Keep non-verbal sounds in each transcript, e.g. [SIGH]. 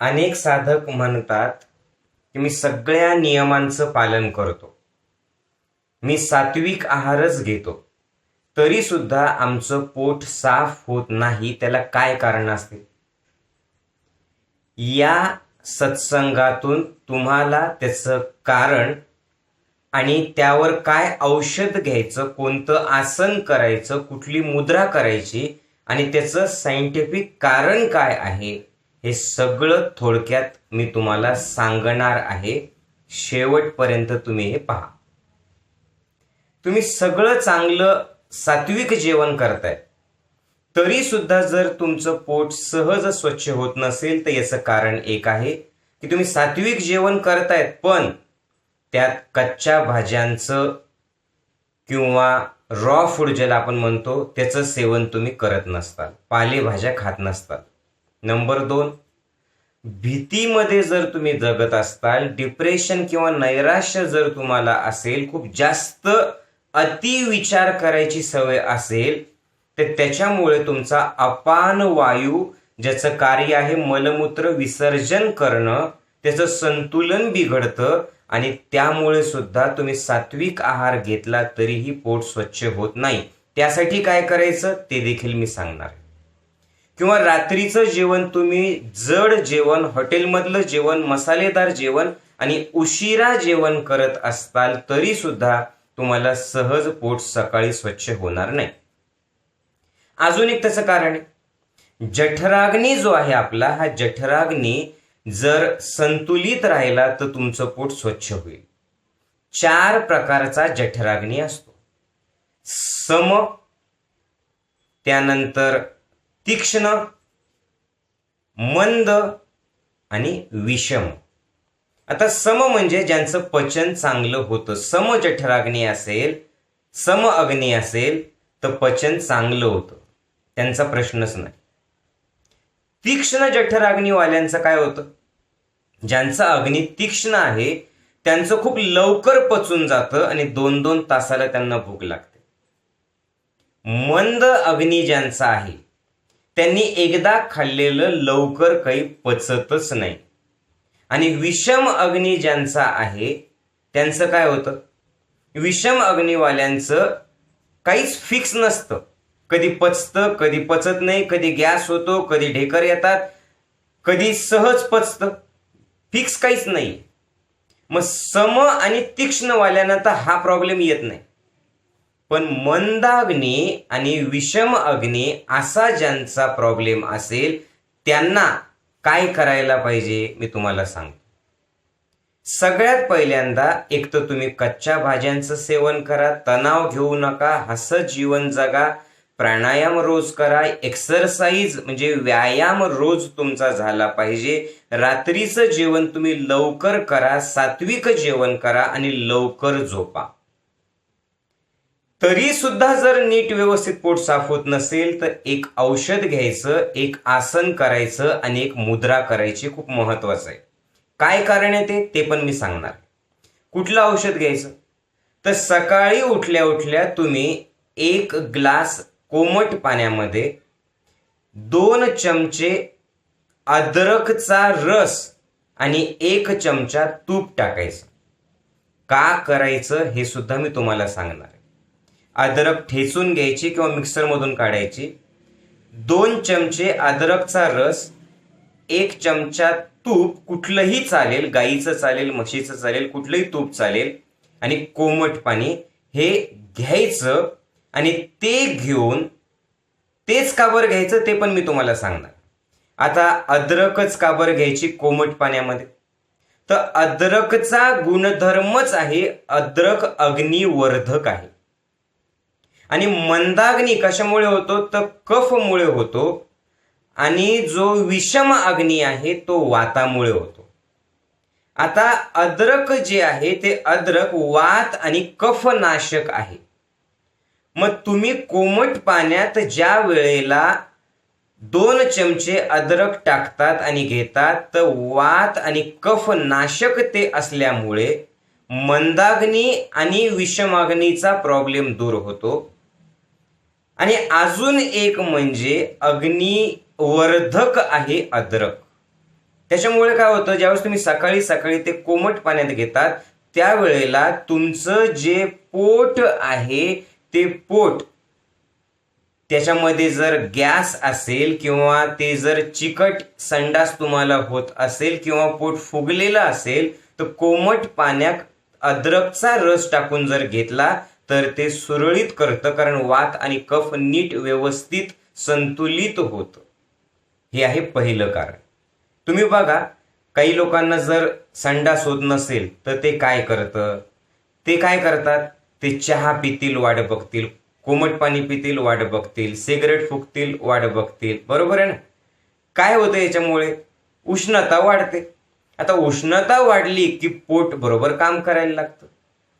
अनेक साधक म्हणतात की मी सगळ्या नियमांचं पालन करतो. मी सात्विक आहारच घेतो. तरी सुद्धा आमचं पोट साफ होत नाही त्याला काय कारण असते? या सत्संगातून तुम्हाला त्याचं कारण आणि त्यावर काय औषध घ्यायचं कोणतं आसन करायचं कुठली मुद्रा करायची आणि त्याचं सायंटिफिक कारण काय आहे हे सगळं थोडक्यात मी तुम्हाला सांगणार आहे. शेवटपर्यंत तुम्ही हे पहा. तुम्ही सगळं चांगलं सात्विक जेवण करताय. तरी सुद्धा जर तुमचं पोट सहज स्वच्छ होत नसेल तर याचं कारण एक आहे की तुम्ही सात्विक जेवण करतायत पण त्यात कच्च्या भाज्यांचं किंवा रॉ फूड ज्याला आपण म्हणतो त्याचं सेवन तुम्ही करत नसताल. पालेभाज्या खात नसताल. नंबर दोन भीतीमध्ये जर तुम्ही जगत असताल डिप्रेशन किंवा नैराश्य जर तुम्हाला असेल खूप जास्त अति विचार करायची सवय असेल तर त्याच्यामुळे तुमचा अपान वायू ज्याचं कार्य आहे मलमूत्र विसर्जन करणं त्याचं संतुलन बिघडतं आणि त्यामुळे सुद्धा तुम्ही सात्विक आहार घेतला तरीही पोट स्वच्छ होत नाही. त्यासाठी काय करायचं? ते देखील मी सांगणार किंवा रात्रीचं जेवण तुम्ही जड जेवण हॉटेलमधलं जेवण मसालेदार जेवण आणि उशिरा जेवण करत असताल तरी सुद्धा तुम्हाला सहज पोट सकाळी स्वच्छ होणार नाही. अजून एक त्याचं कारण आहे. जठराग्नी जो आहे आपला हा जठराग्नी जर संतुलित राहिला तर तुमचं पोट स्वच्छ होईल. चार प्रकारचा जठराग्नी असतो. सम त्यानंतर तीक्ष्ण मंद आणि विषम. आता सम म्हणजे ज्यांचं पचन चांगलं होतं. सम जठराग्नी असेल सम अग्नी असेल तर पचन चांगलं होतं. त्यांचा प्रश्नच नाही. तीक्ष्ण जठराग्नीवाल्यांचं काय होतं? ज्यांचं अग्नी तीक्ष्ण आहे त्यांचं खूप लवकर पचून जातं आणि दोन दोन तासाला त्यांना भूक लागते. मंद अग्नी ज्यांचा आहे त्यांनी एकदा खाल्लेलं लवकर काही पचतच नाही. आणि विषम अग्नी ज्यांचा आहे त्यांचं काय होतं? विषम अग्निवाल्यांचं काहीच फिक्स नसतं. कधी पचतं कधी पचत नाही कधी गॅस होतो कधी ढेकर येतात कधी सहज पचतं. फिक्स काहीच नाही. मग सम आणि तीक्ष्णवाल्यांना तर हा प्रॉब्लेम येत नाही. पण मंदाग्नी आणि विषम अग्नी असा ज्यांचा प्रॉब्लेम असेल त्यांना काय करायला पाहिजे मी तुम्हाला सांगतो. सगळ्यात पहिल्यांदा एक तर तुम्ही कच्च्या भाज्यांचं सेवन करा तणाव घेऊ नका हसत जीवन जगा प्राणायाम रोज करा एक्सरसाइज म्हणजे व्यायाम रोज तुमचा झाला पाहिजे. रात्रीचं जेवण तुम्ही लवकर करा सात्विक जेवण करा आणि लवकर झोपा. तरी सुद्धा जर नीट व्यवस्थित पोट साफ होत नसेल तर एक औषध घ्यायचं एक आसन करायचं आणि एक मुद्रा करायची खूप महत्वाचं आहे. काय कारण आहे ते? ते पण मी सांगणार कुठलं औषध घ्यायचं? तर सकाळी उठल्या उठल्या तुम्ही एक ग्लास कोमट पाण्यामध्ये दोन चमचे अद्रकचा रस आणि एक चमचा तूप टाकायचं. का करायचं हे सुद्धा मी तुम्हाला सांगणार आहे. अद्रक ठेचून घ्यायची किंवा मिक्सरमधून काढायची. दोन चमचे अद्रकचा रस एक चमचा तूप कुठलंही चालेल गाईचं चालेल म्हशीचं चालेल कुठलंही तूप चालेल आणि कोमट पाणी हे घ्यायचं आणि ते घेऊन तेच काबर घ्यायचं ते पण मी तुम्हाला सांगणार. आता अद्रकच काबर घ्यायची कोमट पाण्यामध्ये? तर अद्रकचा गुणधर्मच आहे अद्रक अग्निवर्धक आहे. आणि मंदाग्नी कशामुळे होतो? तर कफमुळे होतो. आणि जो विषम अग्नी आहे तो वातामुळे होतो. आता अद्रक जे आहे ते अद्रक वात आणि कफनाशक आहे. मग तुम्ही कोमट पाण्यात ज्या वेळेला दोन चमचे अद्रक टाकतात आणि घेतात तर वात आणि कफ नाशक ते असल्यामुळे मंदाग्नी आणि विषमाग्नीचा प्रॉब्लेम दूर होतो. आणि अजून एक म्हणजे अग्निवर्धक आहे अद्रक. त्याच्यामुळे काय होतं ज्यावेळेस तुम्ही सकाळी सकाळी ते कोमट पाण्यात घेतात त्यावेळेला तुमचं जे पोट आहे ते पोट त्याच्यामध्ये जर गॅस असेल किंवा ते जर चिकट संडास तुम्हाला होत असेल किंवा पोट फुगलेलं असेल तर कोमट पाण्यात अद्रकचा रस टाकून जर घेतला तर ते सुरळीत करतं कारण वात आणि कफ नीट व्यवस्थित संतुलित होतं. हे आहे पहिलं कारण. तुम्ही बघा काही लोकांना जर संडास होत नसेल तर ते काय करतं? ते काय करतात? ते चहा पितील वाट बघतील कोमट पाणी पितील वाट बघतील सिगरेट फुकतील वाट बघतील. बरोबर आहे ना? काय होतं याच्यामुळे? उष्णता वाढते. आता उष्णता वाढली की पोट बरोबर काम करायला लागतं.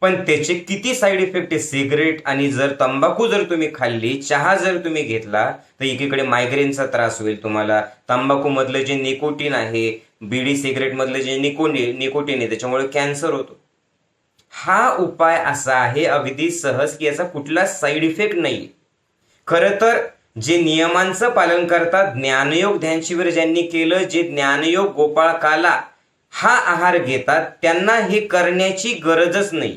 पण त्याचे किती साईड इफेक्ट आहे? सिगरेट आणि जर तंबाखू जर तुम्ही खाल्ली चहा जर तुम्ही घेतला तर एकीकडे मायग्रेनचा त्रास होईल तुम्हाला. तंबाखू मधलं जे निकोटीन आहे बिडी सिगरेट मधलं जे निकोनी निकोटीन आहे त्याच्यामुळे कॅन्सर होतो. हा उपाय असा आहे अगदी सहज की याचा कुठला साईड इफेक्ट नाही खरं तर जे नियमांचं पालन करतात ज्ञानयोग ध्यान शिबिर ज्यांनी केलं जे ज्ञानयोग गोपाळ काला हा आहार घेतात त्यांना हे करण्याची गरजच नाही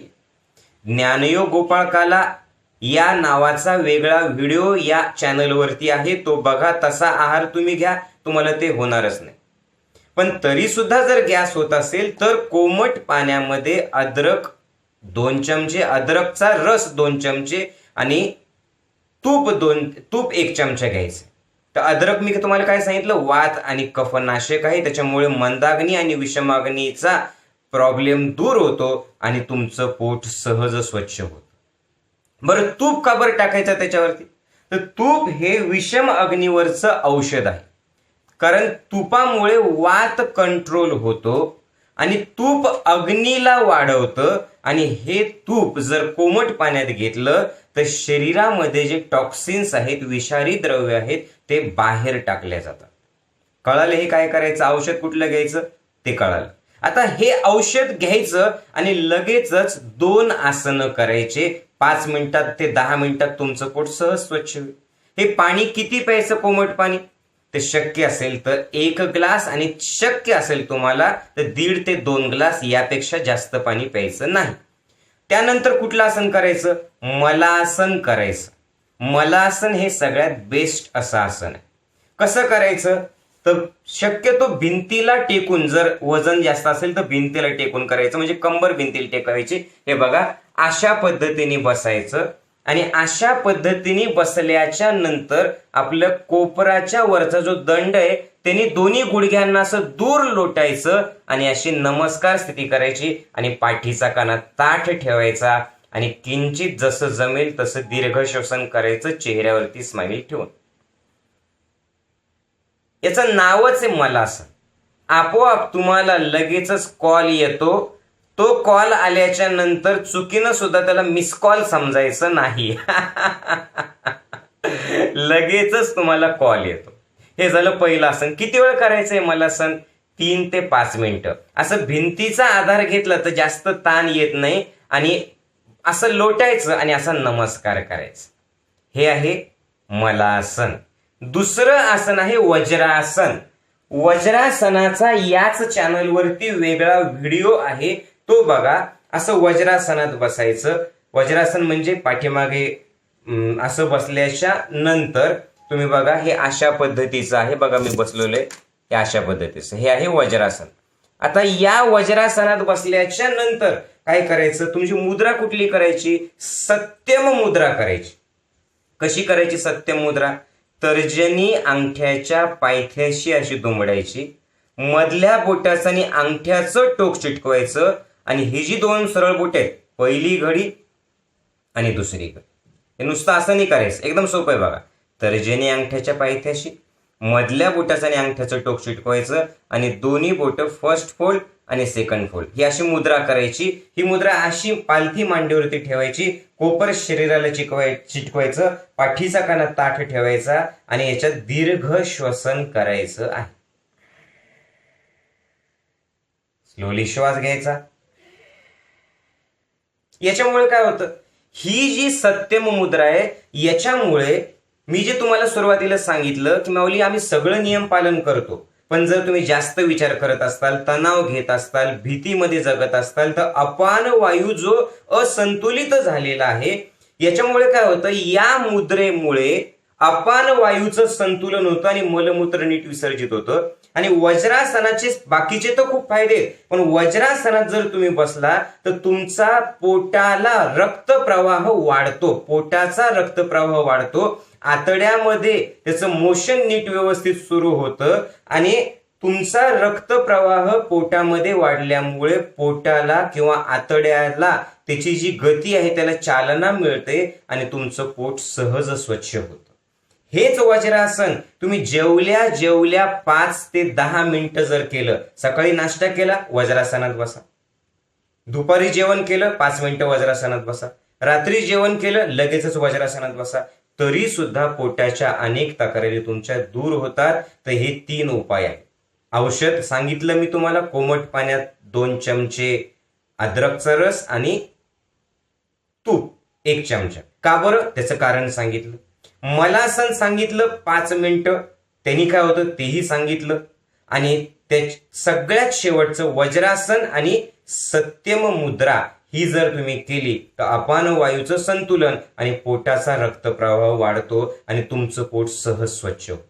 ज्ञानयोग गोपाळकाला या नावाचा वेगळा व्हिडिओ या चॅनलवरती आहे. तो बघा तसा आहार तुम्ही घ्या तुम्हाला ते होणारच नाही. पण तरी सुद्धा जर गॅस होत असेल तर कोमट पाण्यामध्ये अद्रक दोन चमचे अद्रकचा रस दोन चमचे आणि तूप दोन तूप एक चमचा घ्यायचं. तर अद्रक मी तुम्हाला काय सांगितलं? वात आणि कफनाशक आहे. त्याच्यामुळे मंदाग्नी आणि विषमाग्नीचा प्रॉब्लेम दूर होतो आणि तुमचं पोट सहज स्वच्छ होतं. बरं तूप का बरं टाकायचं त्याच्यावरती? तर तूप हे विषम अग्नीवरचं औषध आहे. कारण तुपामुळे वात कंट्रोल होतो आणि तूप अग्नीला वाढवतं आणि हे तूप जर कोमट पाण्यात घेतलं तर शरीरामध्ये जे टॉक्सिन्स आहेत विषारी द्रव्य आहेत ते बाहेर टाकल्या जातात. कळालं हे काय करायचं? औषध कुठलं घ्यायचं? ते कळालं. आता हे औषध घ्यायचं आणि लगेचच दोन आसनं करायचे. पाच मिनिटात ते दहा मिनिटात तुमचं पोट सहज स्वच्छ होईल. हे पाणी किती प्यायचं कोमट पाणी? ते शक्य असेल तर एक ग्लास आणि शक्य असेल तुम्हाला तर दीड ते दोन ग्लास यापेक्षा जास्त पाणी प्यायचं नाही. त्यानंतर कुठलं आसन करायचं? मलासन करायचं. मलासन हे सगळ्यात बेस्ट असं आसन आहे. कसं करायचं? तर शक्यतो भिंतीला टेकून जर वजन जास्त असेल तर भिंतीला टेकून करायचं म्हणजे कंबर भिंतीला टेकायची हे बघा अशा पद्धतीने बसायचं आणि अशा पद्धतीने बसल्याच्या नंतर आपलं कोपराच्या वरचा जो दंड आहे त्यांनी दोन्ही गुडघ्यांना असं दूर लोटायचं आणि अशी नमस्कार स्थिती करायची आणि पाठीचा काना ताठ ठेवायचा आणि किंचित जसं जमेल तसं दीर्घ श्वसन करायचं चेहऱ्यावरती स्माईल ठेवून. याचं नावच आहे मलास आपोआप तुम्हाला लगेचच कॉल येतो. तो कॉल आल्याच्यानंतर चुकीनं सुद्धा त्याला मिस कॉल समजायचं नाही. [LAUGHS] लगेचच तुम्हाला कॉल येतो. हे झालं पहिलं आसन. किती वेळ करायचंय मला सण? तीन ते पाच मिनिटं. असं भिंतीचा आधार घेतला तर जास्त ताण येत नाही आणि असं लोटायचं आणि असा नमस्कार करायचं. हे आहे मलासन दुसरं आसन आहे वज्रासन. वज्रासनाचा याच चॅनलवरती वेगळा व्हिडिओ आहे. तो बघा असं वज्रासनात बसायचं. वज्रासन म्हणजे पाठीमागे असं बसल्याच्या नंतर तुम्ही बघा हे अशा पद्धतीचं आहे. बघा मी बसलेलो आहे. हे अशा पद्धतीचं. हे आहे वज्रासन. आता या वज्रासनात बसल्याच्या नंतर काय करायचं? तुमची मुद्रा कुठली करायची? सत्यम मुद्रा करायची. कशी करायची सत्यम मुद्रा? तर्जनी अंगठ्याच्या पायथ्याशी अशी दुमडायची. मधल्या बोटाचं आणि अंगठ्याचं टोक चिटकवायचं आणि ही जी दोन सरळ बोट आहेत पहिली घडी आणि दुसरी घडी. हे नुसतं असं नाही करायचं. एकदम सोपं आहे बघा. तर्जनी अंगठ्याच्या पायथ्याशी मधल्या बोटाचं आणि अंगठ्याचं टोक चिटकवायचं आणि दोन्ही बोट फर्स्ट फोल्ड आणि सेकंड फोल्ड ही अशी मुद्रा करायची. ही मुद्रा अशी पालथी मांडीवरती ठेवायची. कोपर शरीराला चिकवाय चिटकवायचं. पाठीचा काना ताठ ठेवायचा आणि याच्यात दीर्घ श्वसन करायचं आहे. स्लोली श्वास घ्यायचा. याच्यामुळे काय होतं? ही जी सत्यम मुद्रा आहे याच्यामुळे मी जे तुम्हाला सुरुवातीला सांगितलं की माऊली आम्ही सगळं नियम पालन करतो. पण जर तुम्ही जास्त विचार करत असताल तणाव घेत असताल भीतीमध्ये जगत असताल तर अपान वायू जो असंतुलित झालेला आहे याच्यामुळे काय होतं? या मुद्रेमुळे अपान वायूचं संतुलन होतं आणि मलमूत्र नीट विसर्जित होतं. आणि वज्रासनाचे बाकीचे तर खूप फायदे पण वज्रासनात जर तुम्ही बसला तर तुमचा पोटाला रक्तप्रवाह वाढतो. पोटाचा रक्तप्रवाह वाढतो. आतड्यामध्ये त्याचं मोशन नीट व्यवस्थित सुरू होतं आणि तुमचा रक्तप्रवाह पोटामध्ये वाढल्यामुळे पोटाला किंवा आतड्याला त्याची जी गती आहे त्याला चालना मिळते आणि तुमचं पोट सहज स्वच्छ होतं. हेच वज्रासन तुम्ही जेवल्या जेवल्या पाच ते दहा मिनिटं जर केलं सकाळी नाश्ता केला वज्रासनात बसा. दुपारी जेवण केलं पाच मिनिटं वज्रासनात बसा. रात्री जेवण केलं लगेचच वज्रासनात बसा. तरी सुद्धा पोटाच्या अनेक तक्रारी तुमच्या दूर होतात. तर हे तीन उपाय आहेत. औषध सांगितलं मी तुम्हाला कोमट पाण्यात दोन चमचे अद्रकचा रस आणि तूप एक चमचा. का बरं? त्याचं कारण सांगितलं. मला सण सांगितलं पाच मिनिटं. त्यांनी काय होतं? तेही सांगितलं. आणि त्या सगळ्यात शेवटचं वज्रासन आणि सत्यम मुद्रा ही जर तुम्ही केली तर अपान वायूचं संतुलन आणि पोटाचा रक्तप्रवाह वाढतो आणि तुमचं पोट सहज स्वच्छ होतं.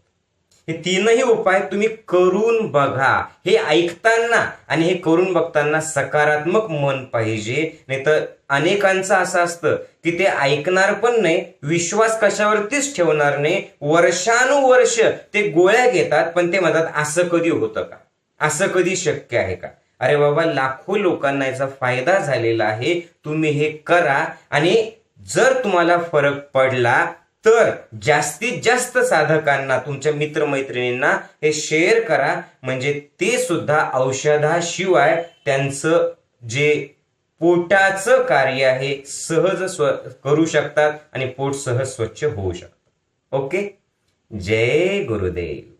हे तीनही उपाय तुम्ही करून बघा. हे ऐकताना आणि हे करून बघताना सकारात्मक मन पाहिजे. नाही तर अनेकांचं असं असतं की ते ऐकणार पण नाही विश्वास कशावरतीच ठेवणार नाही. वर्षानुवर्ष ते गोळ्या घेतात पण ते म्हणतात असं कधी होतं का? असं कधी शक्य आहे का? अरे बाबा लाखो लोकांना याचा फायदा झालेला आहे. तुम्ही हे करा. आणि जर तुम्हाला फरक पडला तर जास्तीत जास्त साधकांना तुमच्या मित्रमैत्रिणींना हे शेअर करा. म्हणजे ते सुद्धा औषधाशिवाय त्यांचं जे पोटाचं कार्य आहे सहज स्व करू शकतात आणि पोट सहज स्वच्छ होऊ शकतं. ओके? जय गुरुदेव.